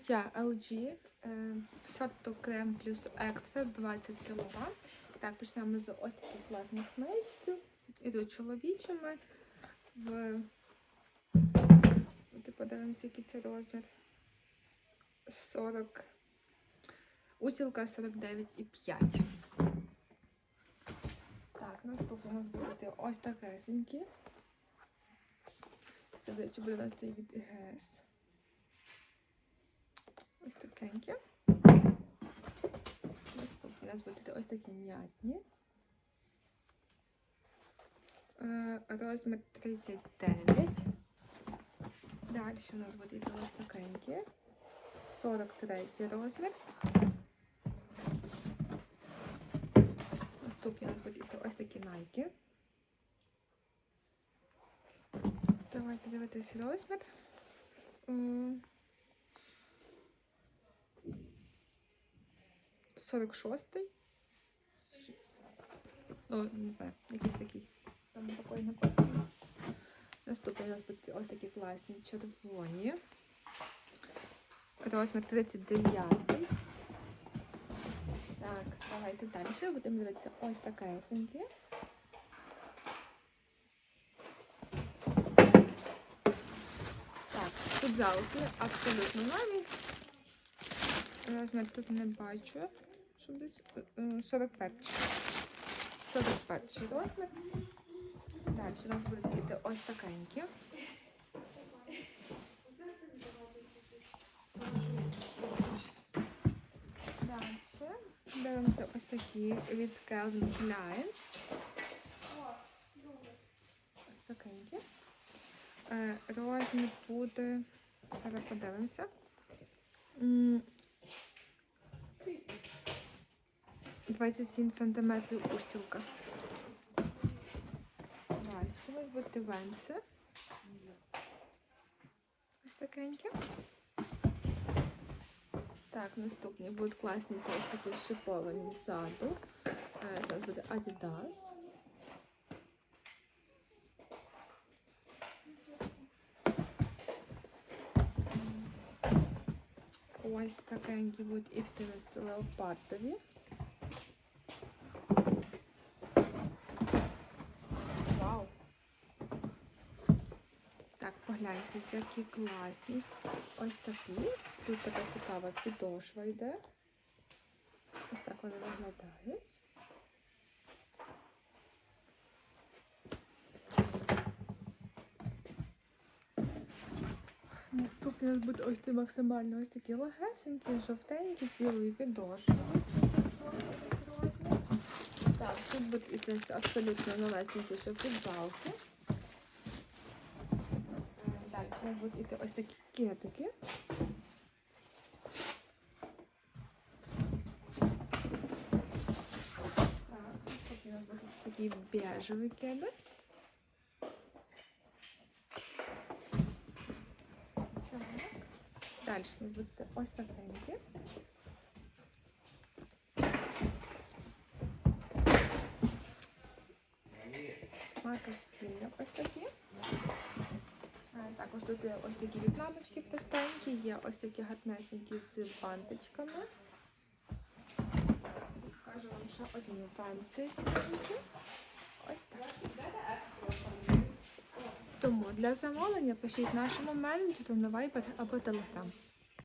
Взуття LG е, сорту крем плюс екстра 20 кг. Так, почнемо з ось таких класних мечків. Ідуть чоловічими. В... Ти подивимося, який це розмір. 40. Усілка 49,5. Так, наступне у нас буде ось такесенькі. Це, до речі, буде нас від ГС. Ось такенькі. У нас будуть ось такі м'ятні. Е, Розмір 39. Далі у нас буде ось такенькі. 43 розмір. Наступні у нас будуть ось такі найки. Давайте дивитись розмір. 46-й. Ну, не знаю, якийсь такий. Там такий написано. Наступний у нас будуть ось такі класні червоні. Розмір 39. Так, давайте далі. Будемо дивитися ось такесенькі. Так, тут залки абсолютно нові. Розмір тут не бачу. Щоб десь е, 41. 41 розмір. Далі у нас будуть бути ось такенькі. Далі дивимося ось такі від Calvin Klein. Ось такенькі. Е, Розмір буде. Зараз подивимося. 27 сантиметрів устілка. Далі будуть венси. Ось такенькі. Так, наступні будуть класні теж такі шиповані ззаду. Е, Зараз буде Adidas. Ось такенькі будуть іти леопардові. Вау! Так, погляньте, які класні. Ось такі. Тут така цікава підошва йде. Ось так вони виглядають. Наступні у нас будуть ось ці максимально ось такі легесенькі, жовтенькі, з білою підошвою. Так, тут будуть абсолютно новесенькі ще футбалки. Далі у нас будуть іти ось такі кетики. Так, наступні у нас будуть такі бежеві кеди. Так. Далі у нас будуть ось такенькі. Марка синя ось такі. Також тут є ось такі вікламочки простенькі, є ось такі гарнесенькі з бантичками. Покажу вам ще одні панці сьогодні. Ось так. Тому для замовлення пишіть нашому менеджеру на Viber або Telegram.